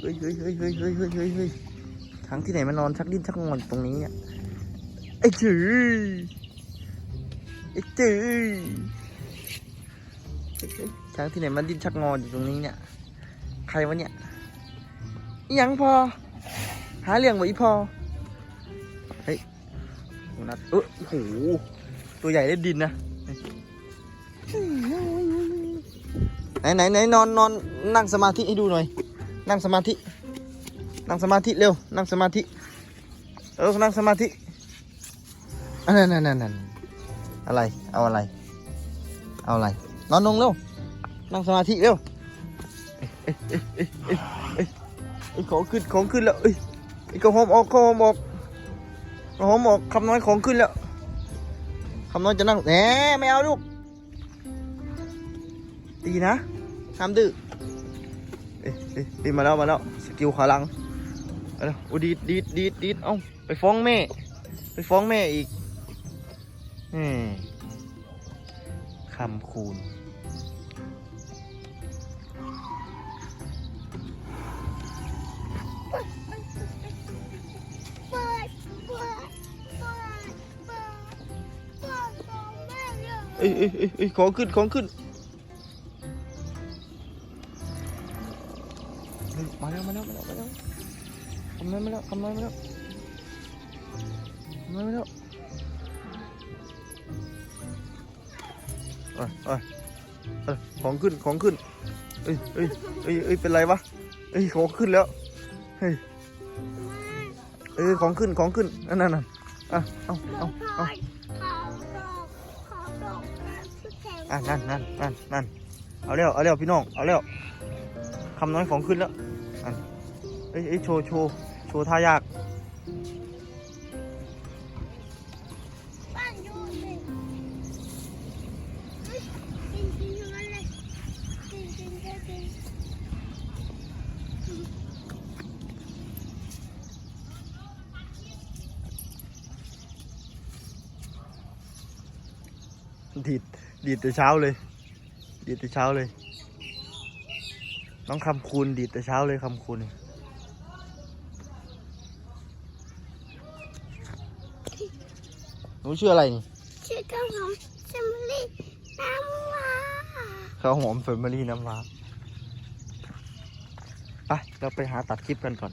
เฮ้ยเฮ้ยเฮ้ยเฮ้ยเฮ้ยเฮ้ยเฮ้ยเฮ้ยช้งที่ไหนมานอนชักดิ้นชักงอนตรงนี้เนี่ยไอ้จือไอ้จือเฮ้ยเฮ้ยช้างที่ไหนมาดิ้นชักงอนอยู่ตรงนี้เนี่ย ใครวะเนี่ยอิหยังพอ หาเรื่องไว้อีพอ เฮ้ยโหนัดเออโอ้โห ตัวใหญ่ได้ดินนะไหนไหนไหนนอนนอนนั่งสมาธิให้ดูหน่อย นั่งสมาธิ นั่งสมาธิเร็ว นั่งสมาธิเออนั่งสมาธิอันนั้นนั่นนั่นนั่นอะไร เอาอะไร เอาอะไร นอนลงเร็ว นั่งสมาธิเร็วเอ้ยเอ้ยเอ้ยเอ้ยเอ้ยเอ้ยของขึ้นของขึ้นแล้วเอ้ยไอ้กระหอมออกกระหอมออกกระหอมออกคำน้อยของขึ้นแล้วคำน้อยจะนั่งแหมไม่เอาลูก ดีนะห้ามดื้อ เอ้ยเอ้ยเอ้ยมาแล้วมาแล้วสกิลขาลังมาแล้วอ้ดีดดีดดีดดีดเอ้าไปฟ้องแม่ ไปฟ้องแม่อีกอืมคำคูณเอ้ยเอ้ยเอ้ยของขึ้นของขึ้น มาแล้วมาแล้วมาแล้วมาแล้วคำน้อยมาแล้วคำน้อยมาแล้วคำน้อยมาแล้วเอ้ยเอ้ยเอ้ยของขึ้นของขึ้นเอ้ยเอ้ยเอ้ยเอ้ยเป็นไรวะเอ้ยของขึ้นแล้วเฮ้ยเอ้ยของขึ้นของขึ้นนั่นนั่นนั่นอะเอาเอาเอาอะนั่นนั่นนั่นนั่นเอาเร็วเอาเร็วพี่น้องเอาเร็วคำน้อยของขึ้นแล้ว เอ้ยโชว์โชว์โชว์ท่ายากดีดดีดแต่เช้าเลย ดีดแต่เช้าเลย น้องคำคูณดีดแต่เช้าเลยคำคูณเนี่ย หนูชื่ออะไรนี่ชื่อข้าวหอมสมลีน้ำว้าข้าวหอมเฟมิลี่น้ำว้าไปเราไปหาตัดคลิปกันก่อน